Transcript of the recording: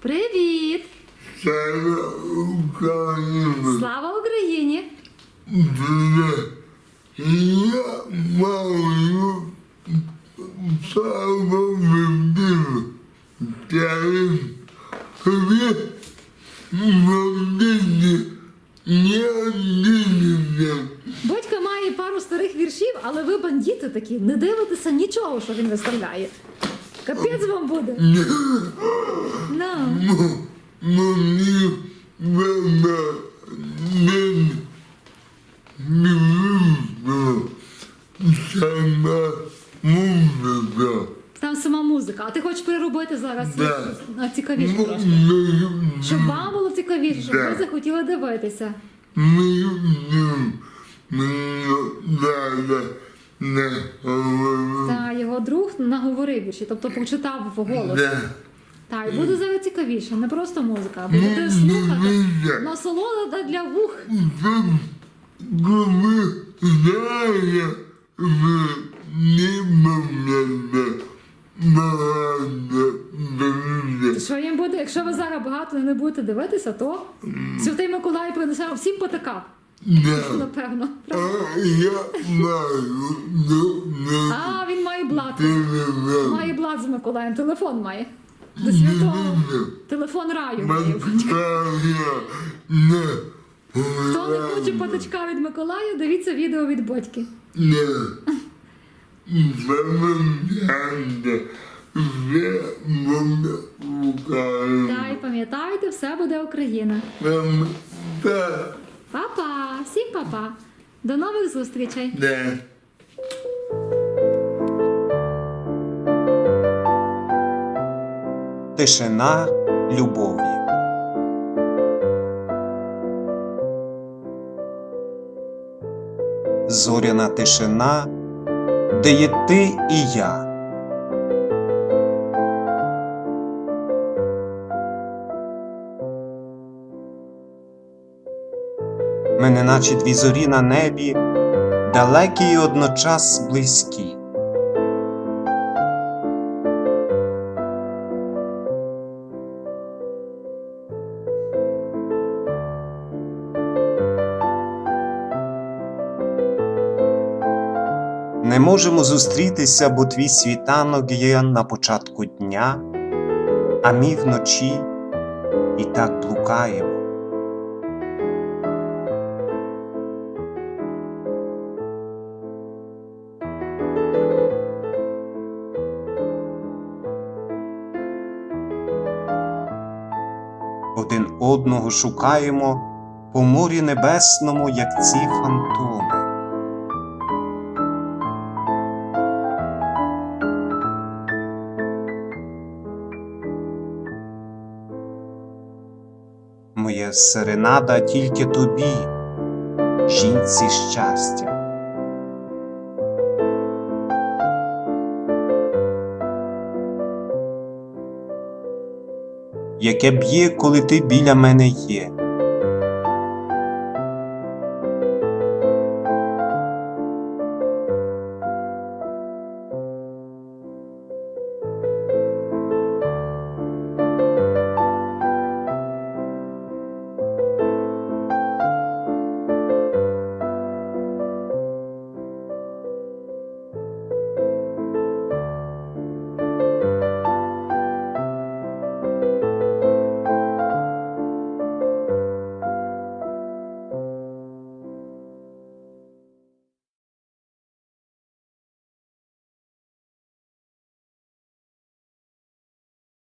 Привіт, слава Україні! Слава Україні! Я маю славу вибіру. Тарин, ви молоді, не одінете. Батько має пару старих віршів, але ви бандити такі, не дивитеся нічого, що він виставляє. Капець вам буде. На. Там сама музика. А ти хочеш переробити зараз Да. на цікавіше Ну, трошки. ну, Щоб вам було цікавіше, щоб ви захотіли дивитися. Не. Та його друг наговорив вірші, тобто прочитав голос. Да. Так, і буде зараз цікавіше, не просто музика, а будете слухати. Насолода для вух. Що їм буде, якщо ви зараз багато не будете дивитися, то Святий Миколай принесе всім потакав. Напевно. А я маю до не А, він має блат. Має блат з Миколаєм, телефон має. До святого. Телефон раю має. Хто не хоче патачка від Миколая, дивіться відео від батьки. Та й пам'ятайте, все буде Україна. Па-па, всім па-па. До нових зустрічей. Да. Тишина любові. Зоряна тишина, де є ти і я. Ми неначе дві зорі на небі, далекі й одночас близькі. Не можемо зустрітися, бо твій світанок є на початку дня, а мій вночі і так блукаємо. Одного шукаємо по морі небесному, як ці фантоми. Моя серенада тільки тобі, жінці щастя. Яке б'є, коли ти біля мене є,